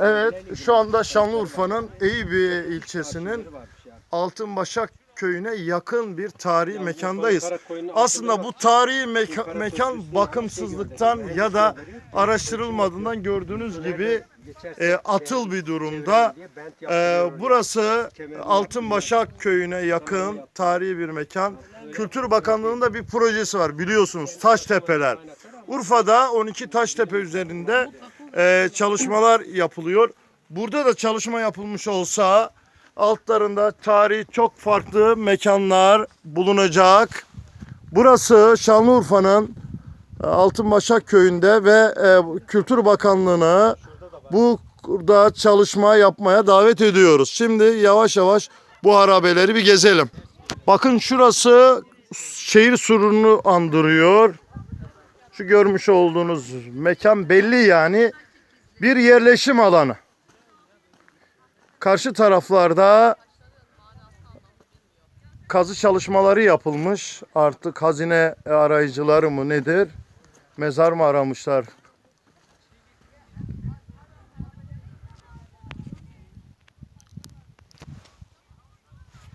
Evet, şu anda Şanlıurfa'nın Eyüpiye ilçesinin Altınbaşak köyüne yakın bir tarihi mekandayız. Aslında bu tarihi meka- mekan bakımsızlıktan ya da araştırılmadığından gördüğünüz gibi e, atıl bir durumda. E, burası Altınbaşak köyüne yakın tarihi bir mekan. Kültür Bakanlığı'nın da bir projesi var biliyorsunuz Taştepeler. Urfa'da 12 Taştepe üzerinde e, çalışmalar yapılıyor. Burada da çalışma yapılmış olsa altlarında tarihi çok farklı mekanlar bulunacak. Burası Şanlıurfa'nın e, Altınbaşak köyünde ve e, Kültür Bakanlığı'nı bu burada çalışma yapmaya davet ediyoruz. Şimdi yavaş yavaş bu harabeleri bir gezelim. Bakın şurası şehir surunu andırıyor. Şu görmüş olduğunuz mekan belli yani bir yerleşim alanı. Karşı taraflarda kazı çalışmaları yapılmış. Artık hazine arayıcıları mı nedir? Mezar mı aramışlar?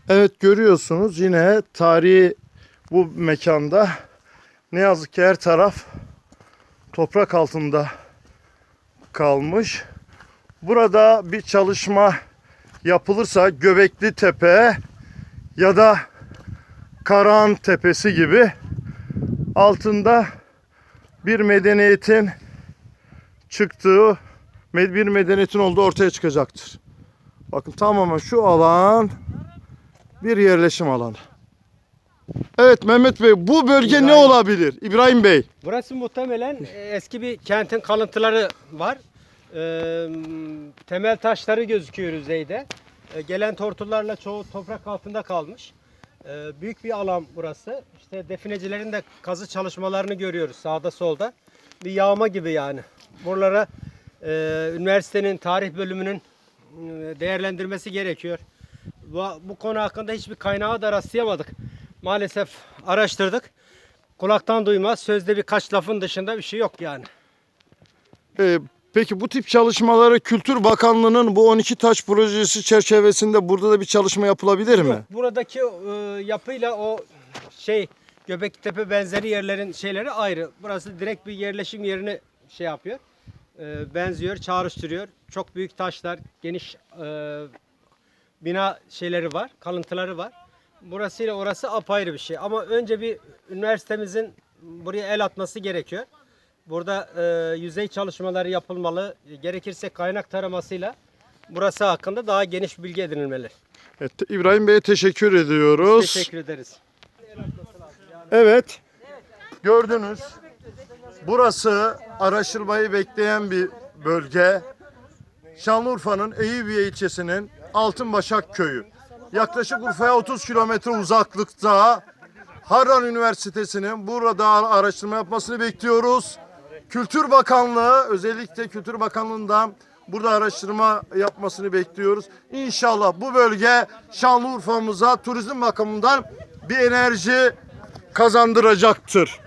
Evet görüyorsunuz yine tarihi bu mekanda ne yazık ki her taraf toprak altında kalmış. Burada bir çalışma yapılırsa Göbekli Tepe ya da Karahan Tepesi gibi altında bir medeniyetin çıktığı bir medeniyetin olduğu ortaya çıkacaktır. Bakın tamamen şu alan bir yerleşim alanı. Evet Mehmet Bey bu bölge ne İbrahim. olabilir? İbrahim Bey. Burası muhtemelen e, eski bir kentin kalıntıları var. Ee, temel taşları gözüküyor yüzeyde. Ee, gelen tortullarla çoğu toprak altında kalmış. Ee, büyük bir alan burası. İşte definecilerin de kazı çalışmalarını görüyoruz sağda solda. Bir yağma gibi yani. Buralara e, üniversitenin tarih bölümünün e, değerlendirmesi gerekiyor. Bu, bu konu hakkında hiçbir kaynağa da rastlayamadık. Maalesef araştırdık. Kulaktan duymaz, sözde birkaç lafın dışında bir şey yok yani. Ee, peki bu tip çalışmaları Kültür Bakanlığı'nın bu 12 taş projesi çerçevesinde burada da bir çalışma yapılabilir mi? Yok, buradaki e, yapıyla o şey Göbektepe benzeri yerlerin şeyleri ayrı. Burası direkt bir yerleşim yerini şey yapıyor. E, benziyor, çağrıştırıyor. Çok büyük taşlar, geniş e, bina şeyleri var, kalıntıları var. Burası ile orası apayrı bir şey. Ama önce bir üniversitemizin buraya el atması gerekiyor. Burada e, yüzey çalışmaları yapılmalı. Gerekirse kaynak taramasıyla burası hakkında daha geniş bilgi edinilmeli. Evet, İbrahim Bey'e teşekkür ediyoruz. Teşekkür ederiz. Evet. Gördünüz. Burası araştırmayı bekleyen bir bölge. Şanlıurfa'nın Eyüpiye ilçesinin Altınbaşak köyü. Yaklaşık Urfa'ya 30 kilometre uzaklıkta Harran Üniversitesi'nin burada araştırma yapmasını bekliyoruz. Kültür Bakanlığı özellikle Kültür Bakanlığı'ndan burada araştırma yapmasını bekliyoruz. İnşallah bu bölge Şanlıurfa'mıza turizm bakımından bir enerji kazandıracaktır.